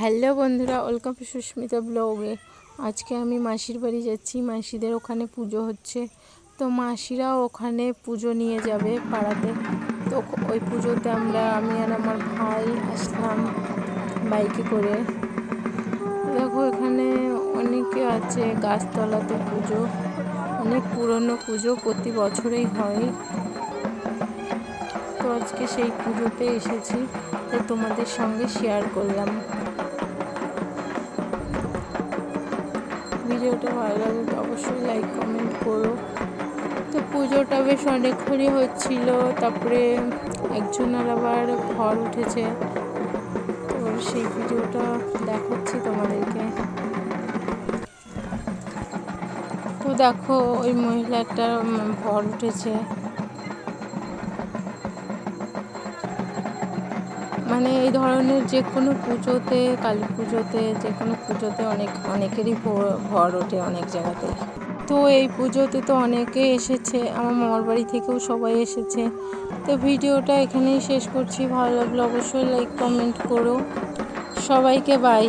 Hello বন্ধুরা, welcome Susmita ব্লগে। আজকে আমি মাসির বাড়ি যাচ্ছি, মাসিদের ওখানে পুজো হচ্ছে। তো মাসিরা ওখানে পুজো নিয়ে যাবে পাড়াতে। তো ওই পুজোতে আমরা, আমি আর আমার ভাই আসলাম বাইকে করে। দেখো এখানে অনেকে আছে গাছতলাতে পুজো, অনেক পুরনো পুজো প্রতি বছরেই হয়। তো আজকে সেই পুজোতে এসেছি, তো তোমাদের সঙ্গে শেয়ার করলাম। ভিডিওটা ভালো লাগলে অবশ্যই লাইক কমেন্ট করো। তো পুজোটা বেশ অনেকক্ষণই হচ্ছিল, তারপরে একজনের আবার ঘর উঠেছে। তো সেই ভিডিওটা দেখাচ্ছি তোমাদেরকে। তো দেখো ওই মহিলাটার ভর উঠেছে। মানে এই ধরনের যে কোনো পুজোতে, কালী পুজোতে, যে কোনো পুজোতে অনেক, অনেকেরই ভর ওঠে অনেক জায়গাতে তো এই পুজোতে তো অনেকে এসেছে, আমার মামার বাড়ি থেকেও সবাই এসেছে। তো ভিডিওটা এখানেই শেষ করছি। ভালো লাগলে অবশ্যই লাইক কমেন্ট করো। সবাইকে বাই